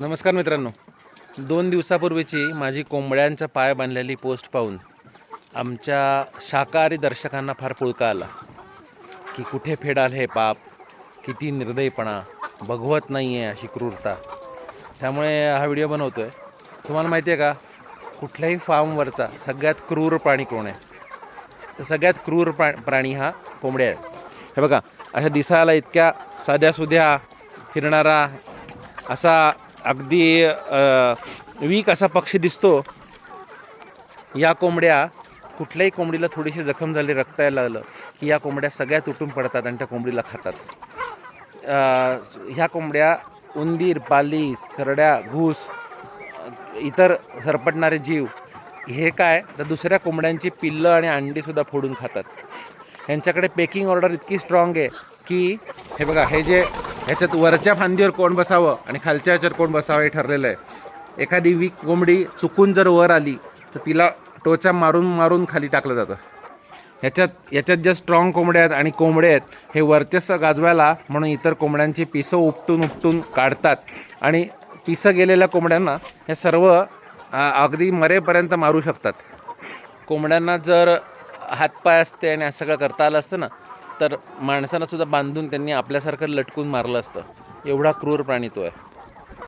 नमस्कार मित्रांनो. दोन दिवसापूर्वीची माझी कोंबड्यांचा पाय बांधलेली पोस्ट पाहून आमच्या शाकाहारी दर्शकांना फार पुळका आला. की कुठे फेडाल हे पाप? किती निर्दयपणा? बघवत नाही आहे अशी क्रूरता. त्यामुळे हा व्हिडिओ बनवतो आहे तुम्हाला माहिती आहे का? कुठल्याही फार्मवरचा सगळ्यात क्रूर प्राणी कोण आहे? तर सगळ्यात क्रूर प्रा प्राणी हा कोंबड्या आहे हे बघा अशा दिसायला इतक्या साध्यासुध्या फिरणारा असा अगदी वीक असा पक्षी दिसतो. या कोंबड्या कुठल्याही कोंबडीला थोडीशी जखम झाली रक्त यायला लागलं की या कोंबड्या सगळ्या तुटून पडतात आणि त्या कोंबडीला खातात. ह्या कोंबड्या उंदीर पाली सरड्या घूस इतर सरपटणारे जीव हे काय? तर दुसऱ्या कोंबड्यांची पिल्लं आणि अंडीसुद्धा फोडून खातात. यांच्याकडे पेकिंग ऑर्डर इतकी स्ट्रॉंग आहे की हे बघा हे जे ह्याच्यात वरच्या फांदीवर कोण बसावं आणि खालच्या ह्याच्यावर कोण बसावं हे ठरलेलं आहे. एखादी वीक कोंबडी चुकून जर वर आली तर तिला टोचा मारून मारून खाली टाकलं जातं. ह्याच्यात याच्यात ज्या स्ट्रॉंग कोंबड्या आहेत आणि कोंबडे आहेत हे वर्चस्व गाजवायला म्हणून इतर कोंबड्यांची पिसं उपटून उपटून काढतात. आणि पिसं गेलेल्या कोंबड्यांना हे सर्व अगदी मरेपर्यंत मारू शकतात. कोंबड्यांना जर हातपाय असते आणि असं सगळं करता आलं असतं ना तर माणसाला सुद्धा बांधून त्यांनी आपल्यासारखं लटकून मारलं असतं. एवढा क्रूर प्राणी तो आहे.